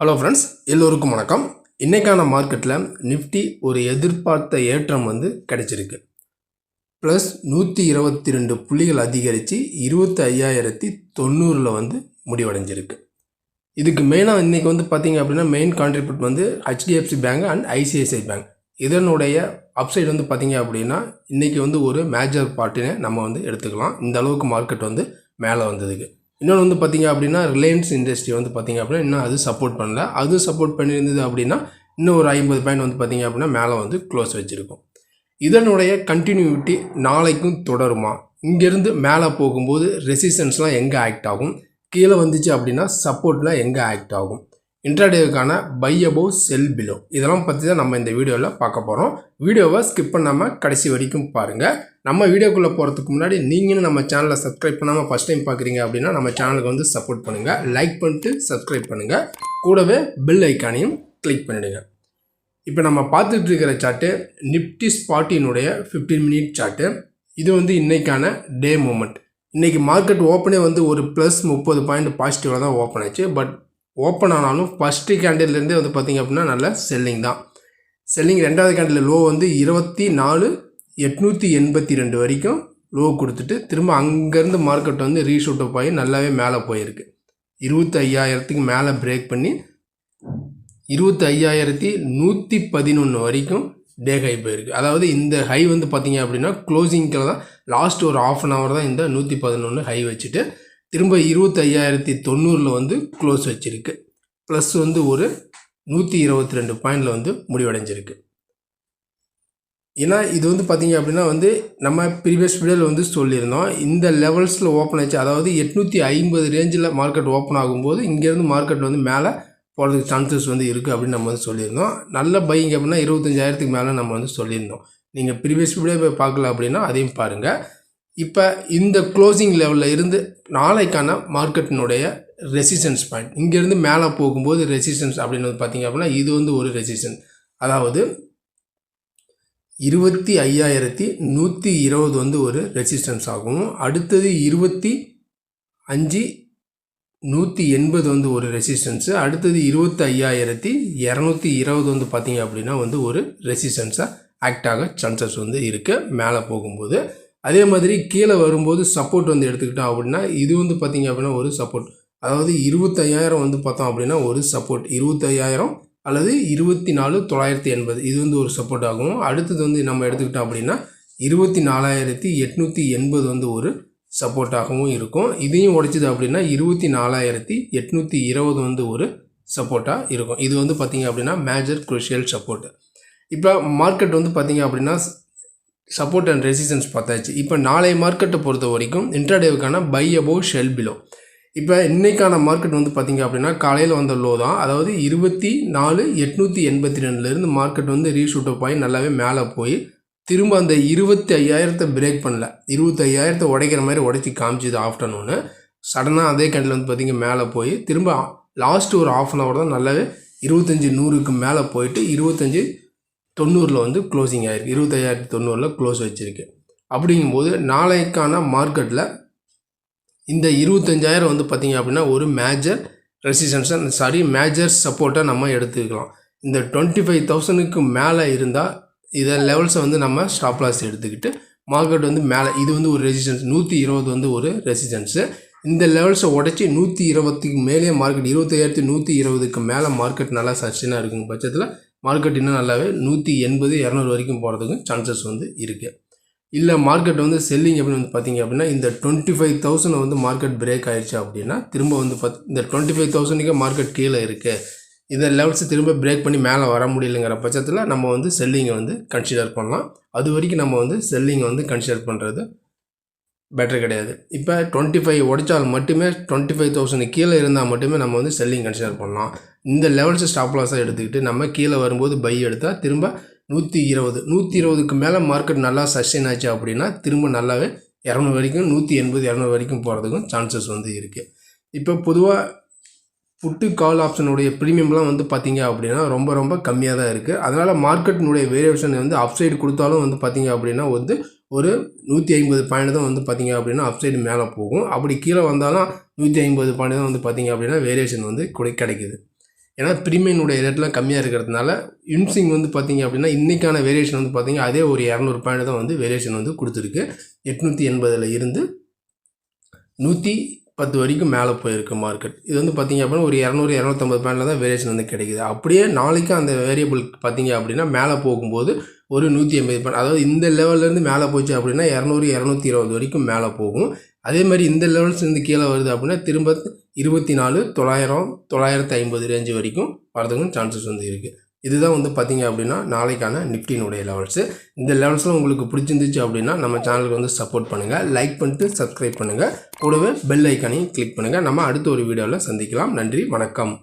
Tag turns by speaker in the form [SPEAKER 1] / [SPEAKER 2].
[SPEAKER 1] Hello friends எல்லோருக்கும் வணக்கம். இன்றைக்கான மார்க்கெட்டில் நிஃப்டி ஒரு எதிர்பார்த்த ஏற்றம் வந்து கிடைச்சிருக்கு. ப்ளஸ் நூற்றி இருபத்தி ரெண்டு புள்ளிகள் அதிகரித்து இருபத்தி ஐயாயிரத்தி தொண்ணூறில் வந்து முடிவடைஞ்சிருக்கு. இதுக்கு மெயினாக இன்றைக்கி வந்து பார்த்தீங்க அப்படின்னா மெயின் கான்ட்ரிபியூட் வந்து HDFC bank and ICICI bank இதனுடைய அப்சைடு வந்து பார்த்திங்க அப்படின்னா இன்றைக்கி வந்து ஒரு மேஜர் பார்ட்டினை நம்ம வந்து எடுத்துக்கலாம். இந்த அளவுக்கு மார்க்கெட் வந்து மேலே வந்ததுக்கு. இன்னொன்று வந்து பார்த்திங்க அப்படின்னா ரிலையன்ஸ் இண்டஸ்ட்ரி வந்து பார்த்தீங்க அப்படின்னா இன்னும் அது சப்போர்ட் பண்ணல. அது சப்போர்ட் பண்ணியிருந்தது அப்படின்னா இன்னும் ஒரு ஐம்பது பாயிண்ட் வந்து பார்த்திங்க அப்படின்னா மேலே வந்து க்ளோஸ் வச்சுருக்கும். இதனுடைய கண்டினியூட்டி நாளைக்கும் தொடருமா? இங்கேருந்து மேலே போகும்போது ரெசிஸ்டன்ஸ்லாம் எங்கே ஆக்ட் ஆகும்? கீழே வந்துச்சு அப்படின்னா சப்போர்ட்லாம் எங்கே ஆக்ட் ஆகும்? இன்ட்ராடேவுக்கான பை அபோவ் செல் பிலோ இதெல்லாம் பற்றி தான் நம்ம இந்த வீடியோவில் பார்க்க போகிறோம் வீடியோவை ஸ்கிப் பண்ணாமல் கடைசி வரைக்கும் பாருங்கள் நம்ம வீடியோக்குள்ளே போகிறதுக்கு முன்னாடி நீங்களும் நம்ம சேனலை சப்ஸ்கிரைப் பண்ணாமல் ஃபஸ்ட் டைம் பார்க்குறீங்க அப்படின்னா நம்ம சேனலுக்கு வந்து சப்போர்ட் பண்ணுங்கள் லைக் பண்ணிட்டு சப்ஸ்கிரைப் பண்ணுங்கள் கூடவே பெல் ஐக்கானையும் கிளிக் பண்ணிவிடுங்க இப்போ நம்ம பார்த்துட்டு இருக்கிற சார்ட்டு நிப்டி ஸ்பாட்டினுடைய ஃபிஃப்டீன் மினிட் சார்ட்டு இது வந்து இன்றைக்கான டே மூமெண்ட் இன்றைக்கி மார்க்கெட் ஓப்பனே வந்து ஒரு ப்ளஸ் முப்பது பாயிண்ட் பாசிட்டிவாக தான் ஓப்பன் ஆச்சு. பட் ஓப்பன் ஆனாலும் ஃபஸ்ட்டு கேண்டில்லேருந்தே வந்து பார்த்திங்க அப்படின்னா நல்ல செல்லிங் தான். செல்லிங் ரெண்டாவது கேண்டில் லோ வந்து இருபத்தி நாலு எட்நூற்றி எண்பத்தி ரெண்டு வரைக்கும் லோ கொடுத்துட்டு திரும்ப அங்கேருந்து மார்க்கெட் வந்து ரீஷூட் அப் ஆகி நல்லாவே மேலே போயிருக்கு. இருபத்தி ஐயாயிரத்துக்கு மேலே பிரேக் பண்ணி இருபத்தி ஐயாயிரத்தி நூற்றி பதினொன்று வரைக்கும் டே ஹை போயிருக்கு. அதாவது இந்த ஹை வந்து பார்த்தீங்க அப்படின்னா க்ளோசிங்கில் தான் லாஸ்ட் ஒரு ஆஃப் அன் ஹவர் தான் இந்த நூற்றி பதினொன்று ஹை வச்சுட்டு திரும்ப இருபத்தி ஐயாயிரத்தி தொண்ணூறில் வந்து க்ளோஸ் வச்சுருக்கு. ப்ளஸ் வந்து ஒரு நூற்றி இருபத்தி ரெண்டு பாயிண்டில் வந்து முடிவடைஞ்சிருக்கு. ஏன்னா இது வந்து பார்த்திங்க அப்படின்னா வந்து நம்ம ப்ரீவியஸ் வீடியோவில் வந்து சொல்லியிருந்தோம். இந்த லெவல்ஸில் ஓப்பன் ஆச்சு. அதாவது எட்நூற்றி ஐம்பது ரேஞ்சில் மார்க்கெட் ஓப்பன் ஆகும்போது இங்கேருந்து மார்க்கெட் வந்து மேலே போகிறதுக்கு சான்சஸ் வந்து இருக்குது அப்படின்னு நம்ம வந்து சொல்லியிருந்தோம். நல்ல பையிங் அப்படின்னா இருபத்தஞ்சாயிரத்துக்கு மேலே நம்ம வந்து சொல்லியிருந்தோம். நீங்கள் ப்ரீவியஸ் வீடியோ போய் பார்க்கல அப்படின்னா அதையும் பாருங்கள் இப்போ இந்த க்ளோசிங் லெவலில் இருந்து நாளைக்கான மார்க்கெட்டினுடைய ரெசிஸ்டன்ஸ் பாயிண்ட் இங்கேருந்து மேலே போகும்போது ரெசிஸ்டன்ஸ் அப்படின்னு வந்து பார்த்தீங்க அப்படின்னா இது வந்து ஒரு ரெசிஸ்டன்ஸ் அதாவது இருபத்தி ஐயாயிரத்தி நூற்றி இருபது வந்து ஒரு ரெசிஸ்டன்ஸ் ஆகும். அடுத்தது இருபத்தி அஞ்சு நூற்றி எண்பது வந்து ஒரு ரெசிஸ்டன்ஸு அடுத்தது இருபத்தி ஐயாயிரத்தி இரநூத்தி இருபது வந்து பார்த்தீங்க அப்படின்னா வந்து ஒரு ரெசிஸ்டன்ஸாக ஆக்ட் ஆக சான்சஸ் வந்து இருக்குது மேலே போகும்போது அதே மாதிரி கீழே வரும்போது சப்போர்ட் வந்து எடுத்துக்கிட்டோம் அப்படின்னா இது வந்து பார்த்திங்க அப்படின்னா ஒரு சப்போர்ட் அதாவது இருபத்தையாயிரம் வந்து பார்த்தோம் அப்படின்னா ஒரு சப்போர்ட் இருபத்தையாயிரம் அல்லது இருபத்தி நாலு தொள்ளாயிரத்தி எண்பது. இது வந்து ஒரு சப்போர்ட் ஆகும். அடுத்தது வந்து நம்ம எடுத்துக்கிட்டோம் அப்படின்னா இருபத்தி நாலாயிரத்தி எட்நூற்றி எண்பது வந்து ஒரு சப்போர்ட்டாகவும் இருக்கும். இதையும் உடைச்சிது அப்படின்னா இருபத்தி நாலாயிரத்தி எட்நூற்றி இருபது வந்து ஒரு சப்போர்ட்டாக இருக்கும். இது வந்து பார்த்திங்க அப்படின்னா மேஜர் குருஷியல் சப்போர்ட் இப்போ மார்க்கெட் வந்து பார்த்திங்க அப்படின்னா சப்போர்ட் அண்ட் ரெசிஸ்டன்ஸ் பார்த்தாச்சு. இப்போ நாளைய மார்க்கெட்டை பொறுத்த வரைக்கும் இன்ட்ராடேவுக்கான பை அபோவ் ஷெல் பிலோ இப்போ இன்றைக்கான மார்க்கெட் வந்து பார்த்திங்க அப்படின்னா காலையில் வந்த லோ தான். அதாவது இருபத்தி நாலு எட்நூற்றி எண்பத்தி ரெண்டுலேருந்து மார்க்கெட் வந்து ரீஷூட் அப் ஆகி நல்லாவே மேலே போய் திரும்ப அந்த இருபத்தி ஐயாயிரத்தை பிரேக் பண்ணல. இருபத்தி ஐயாயிரத்தை உடைக்கிற மாதிரி உடைச்சி காமிச்சிது ஆஃப்டர்நூனு சடனாக அதே கண்டில் வந்து பார்த்திங்க மேலே போய் திரும்ப லாஸ்ட் ஒரு ஆஃப் அன் ஹவர் தான் நல்லாவே இருபத்தஞ்சி நூறுக்கு மேலே போயிட்டு இருபத்தஞ்சி தொண்ணூறில் வந்து க்ளோசிங் ஆகிருக்கு இருபத்தையாயிரத்தி தொண்ணூறில் க்ளோஸ் வச்சுருக்கு. அப்படிங்கும்போது நாளைக்கான மார்க்கெட்டில் இந்த இருபத்தஞ்சாயிரம் வந்து பார்த்திங்க அப்படின்னா ஒரு மேஜர் ரெசிஸ்டன்ஸை சாரி மேஜர் சப்போர்ட்டை நம்ம எடுத்துக்கலாம். இந்த டுவெண்ட்டி ஃபைவ் தௌசண்ட்க்கு மேலே இருந்தால் இதை லெவல்ஸை வந்து நம்ம ஸ்டாப் லாஸ் எடுத்துக்கிட்டு மார்க்கெட் வந்து மேலே இது வந்து ஒரு ரெசிஸ்டன்ஸ் நூற்றி இருபது வந்து ஒரு ரெசிஸ்டன்ஸு இந்த லெவல்ஸை உடச்சி நூற்றி இருபத்துக்கு மேலே மார்க்கெட் இருபத்தையாயிரத்தி நூற்றி இருபதுக்கு மேலே மார்க்கெட் நல்லா சஸ்டெயினாக இருக்கும் பட்சத்தில் மார்க்கெட் இன்னும் நல்லாவே நூற்றி எண்பது இரநூறு வரைக்கும் போகிறதுக்கும் சான்சஸ் வந்து இருக்குது இல்லை மார்க்கெட் வந்து செல்லிங் அப்படின்னு வந்து பார்த்தீங்க அப்படின்னா இந்த டுவெண்ட்டி ஃபைவ் தௌசண்ட் வந்து மார்க்கெட் பிரேக் ஆயிடுச்சு அப்படின்னா திரும்ப வந்து பார்த்து இந்த டுவெண்ட்டி ஃபைவ் தௌசண்ட்க்கே மார்க்கெட் கீழே இருக்குது இந்த லெவல்ஸ் திரும்ப பிரேக் பண்ணி மேலே வர முடியலைங்கிற பட்சத்தில் நம்ம வந்து செல்லிங்கை வந்து கன்சிடர் பண்ணலாம். அது வரைக்கும் நம்ம வந்து செல்லிங்கை வந்து கன்சிடர் பண்ணுறது பெட்டர் கிடையாது. இப்போ டுவெண்ட்டி ஃபைவ் உடைச்சால் மட்டுமே டுவெண்ட்டி ஃபைவ் தௌசண்ட் கீழே இருந்தால் மட்டுமே நம்ம வந்து செல்லிங் கன்சிடர் பண்ணலாம். இந்த லெவல்ஸ் ஸ்டாப் லாஸாக எடுத்துக்கிட்டு நம்ம கீழே வரும்போது பை எடுத்தால் திரும்ப நூற்றி இருபது. நூற்றி இருபதுக்கு மேலே மார்க்கெட் நல்லா சஸ்டெயின் ஆச்சு அப்படின்னா திரும்ப நல்லாவே இரநூறு வரைக்கும் நூற்றி எண்பது இரநூறு வரைக்கும் போகிறதுக்கும் சான்சஸ் வந்து இருக்குது இப்போ பொதுவாக புட்டு கால் ஆப்ஷனுடைய ப்ரீமியம்லாம் வந்து பார்த்திங்க அப்படின்னா ரொம்ப ரொம்ப கம்மியாக தான் இருக்குது அதனால் மார்க்கெட்டினுடைய வேரியேஷன் வந்து அப்சைடு கொடுத்தாலும் வந்து பார்த்திங்க அப்படின்னா வந்து ஒரு நூற்றி ஐம்பது பாயிண்ட் தான் வந்து பார்த்திங்க அப்படின்னா அப்சைடு மேலே போகும். அப்படி கீழே வந்தாலும் நூற்றி ஐம்பது பாயிண்ட் தான் வந்து பார்த்திங்க அப்படின்னா வேரியேஷன் வந்து கிடைக்குது. ஏன்னா ப்ரீமியனுடைய ரேட்லாம் கம்மியாக இருக்கிறதுனால இன்சிங் வந்து பார்த்திங்க அப்படின்னா இன்றைக்கான வேரியேஷன் வந்து பார்த்திங்க அதே ஒரு இரநூறு பாயிண்ட் தான் வந்து வேரியேஷன் வந்து கொடுத்துருக்கு. எட்நூற்றி எண்பதில் இருந்து நூற்றி பத்து வரைக்கும் மேலே போயிருக்கு மார்க்கெட் இது வந்து பார்த்தீங்க அப்படின்னா ஒரு இரநூறு இரநூத்தம்பது பாயிண்டில் தான் வேரியேஷன் வந்து கிடைக்குது. அப்படியே நாளைக்கு அந்த வேரியபிள் பார்த்தீங்க அப்படின்னா மேலே போகும்போது ஒரு நூற்றி ஐம்பது பாயிண்ட் அதாவது இந்த லெவல்லேருந்து மேலே போச்சு அப்படின்னா இரநூறு இரநூத்தி இருபது வரைக்கும் மேலே போகும். அதே மாதிரி இந்த லெவல்ஸ்லேருந்து கீழே வருது அப்படின்னா திரும்ப இருபத்தி நாலு தொள்ளாயிரம் தொள்ளாயிரத்து ஐம்பது ரேஞ்சு வரைக்கும் வரதுக்கும் சான்சஸ் வந்து இருக்குது இதுதான் வந்து பார்த்தீங்க அப்படின்னா நாளைக்கான நிஃப்டினுடைய லெவல்ஸு இந்த லெவல்ஸ்லாம் உங்களுக்கு பிடிச்சிருந்துச்சு அப்படின்னா நம்ம சேனலுக்கு வந்து சப்போர்ட் பண்ணுங்கள் லைக் பண்ணிட்டு சப்ஸ்கிரைப் பண்ணுங்கள் கூடவே பெல் ஐக்கானையும் கிளிக் பண்ணுங்கள் நம்ம அடுத்த ஒரு வீடியோவில் சந்திக்கலாம். நன்றி வணக்கம்.